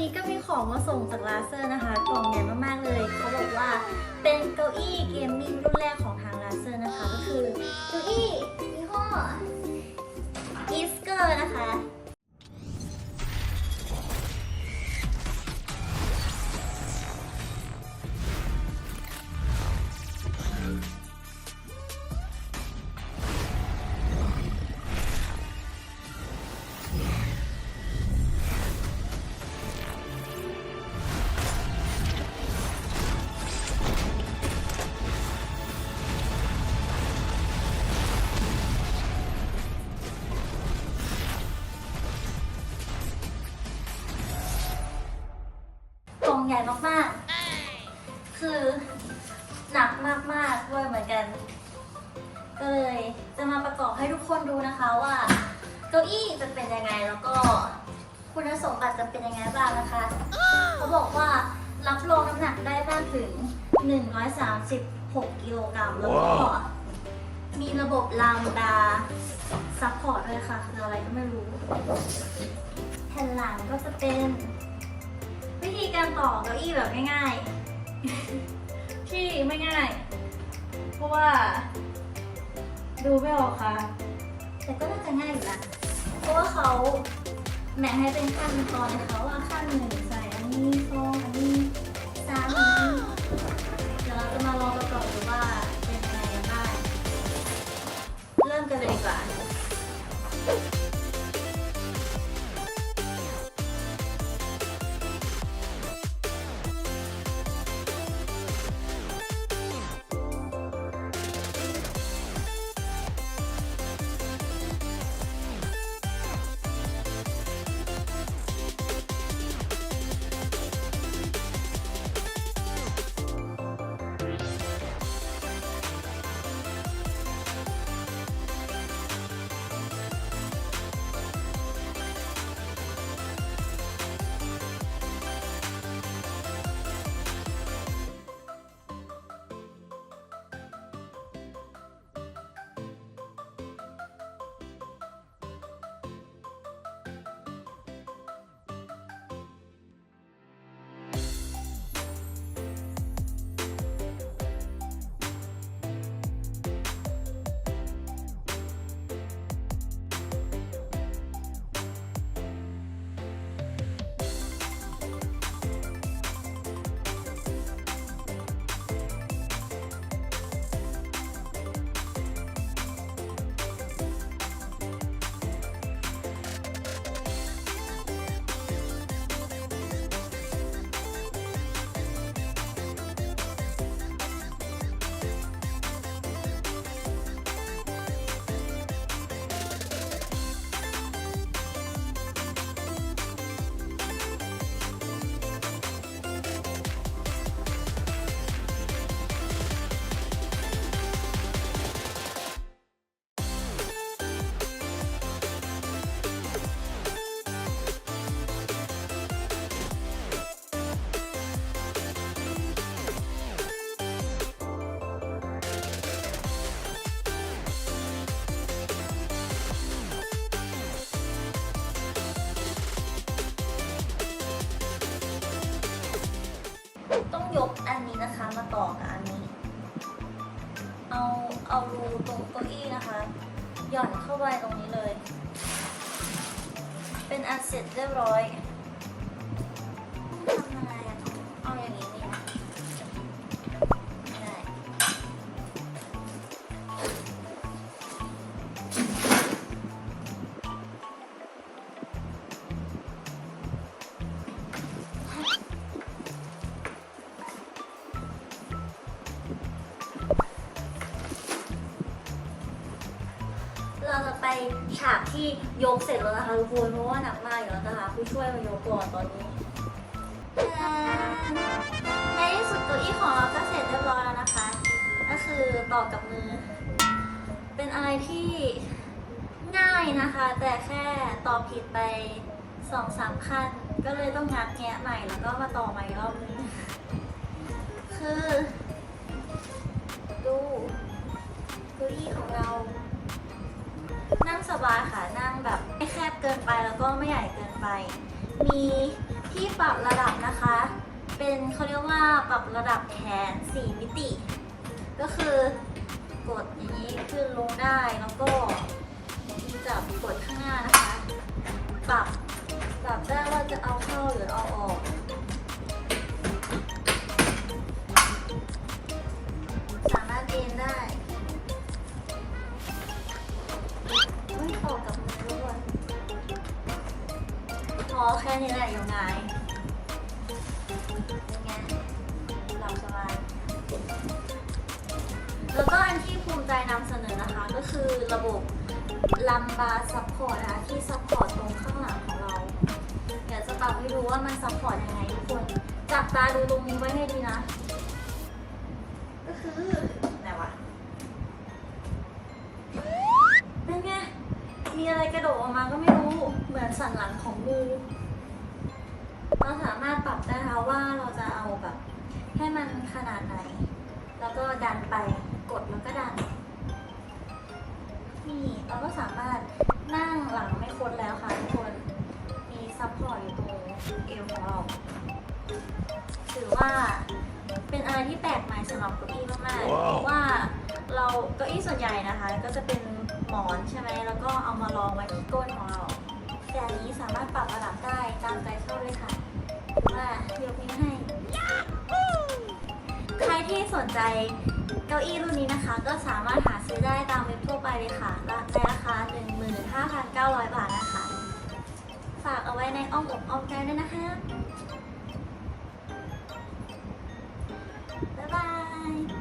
นี้ก็มีของมาส่งจากลาเซอร์นะคะ กล่องใหญ่มากๆเลย เขาบอกว่าเป็นเก้าอี้เกมมิ่งรุ่นแรกของทางลาเซอร์นะคะ ก็คือเก้าอี้ยี่ห้อ ใหญ่มากๆ คือหนักมากๆด้วยเหมือนกัน ก็เลยจะมาประกอบให้ทุกคนดูนะคะว่า เก้าอี้จะเป็นยังไงแล้วก็คุณสมบัติจะเป็นยังไงบ้างนะคะ เขาบอกว่ารับรองน้ำหนักได้มากถึง 136 กิโลกรัมแล้วก็มีระบบลามดาซัพพอร์ตด้วยค่ะ คืออะไรก็ไม่รู้ แผ่นหลังก็จะเป็น วิธีการต่อเก้าอี้แบบง่ายๆ ที่ไม่ง่าย เพราะว่า ดูไม่ออกค่ะ แต่ก็น่าจะง่ายอยู่นะเพราะว่าเขาแบ่งให้เป็นขั้นตอนนะคะว่าขั้นหนึ่งใส่อันนี้สองอันนี้สามอันนี้เดี๋ยวเราจะมาลองประกอบดูว่าเป็นยังไงกันบ้างเริ่มกันเลยดีกว่า นนี้นะคะมาต่อกับอันนี้ เอาเอารูตรงเก้าอี้นะคะ หย่อนเข้าไปตรงนี้เลย เป็นอันเสร็จเรียบร้อย ฉากที่ยกเสร็จแล้วนะคะทุกคนเพราะว่าหนักมากอยู่แล้วจะหาผู้ช่วยมายกก่อนตอนนี้ในที่สุดตัวอี้ของเราก็เสร็จเรียบร้อยแล้วนะคะ ก็คือต่อกับมือ เป็นอะไรที่ง่ายนะคะ แต่แค่ต่อผิดไปสองสามขั้น ก็เลยต้องงัดแงะใหม่แล้วก็มาต่อใหม่รอบนึงคือ ดูเก้าอี้ของเรา บายค่ะนั่งแบบไม่แคบเกินไปแล้วก็ไม่ใหญ่เกินไป มีที่ปรับระดับนะคะ เป็นเขาเรียกว่าปรับระดับแขน 4 มิติ ก็คือกดอย่างนี้ขึ้นลงได้แล้วก็จับกดข้างหน้านะคะ ปรับปรับได้ว่าจะเอาเข้าหรือเอาออก อแค่นี้แหละอยู่ไงเป็นไงหลับสบายแล้วก็อันที่ภูมิใจนำเสนอนะคะ ก็คือระบบลัมบาซัพพอร์ตนะคะที่ซัพพอร์ตตรงข้างหลังของเราเดี๋ยวจะปรับให้ดูว่ามันซัพพอร์ตยังไงทุกคนจับตาดูตรงนี้ไว้ให้ดีนะ ก็คือไหนวะเป็นไงมีอะไรกระโดดออกมาก็ไม่รู้เหมือนสันหลังของงู เราสามารถปรับได้นะคะว่าเราจะเอาแบบ ให้มันขนาดไหน แล้วก็ดันไปกดแล้วก็ดัน นี่เราก็สามารถนั่งหลังไม่คดแล้วค่ะทุกคนมีซัพพอร์ตอยู่ตรงเอวของเราถือว่าเป็นอะไรที่แปลกใหม่สำหรับเก้าอี้มากๆเพราะว่าเราเก้าอี้ส่วนใหญ่นะคะ ก็จะเป็นหมอนใช่ไหมแล้วก็เอามารองไว้ที่ก้นของเราแต่อันนี้สามารถปรับระดับได้ตามใจชอบเลยค่ะ ให้ ใครที่สนใจเก้าอี้รุ่นนี้นะคะ ก็สามารถหาซื้อได้ตามเว็บทั่วไปเลยค่ะในราคา 15,900 บาทนะคะ ฝากเอาไว้ในอ้อมอกอ้อมใจด้วยนะคะ บ๊ายบาย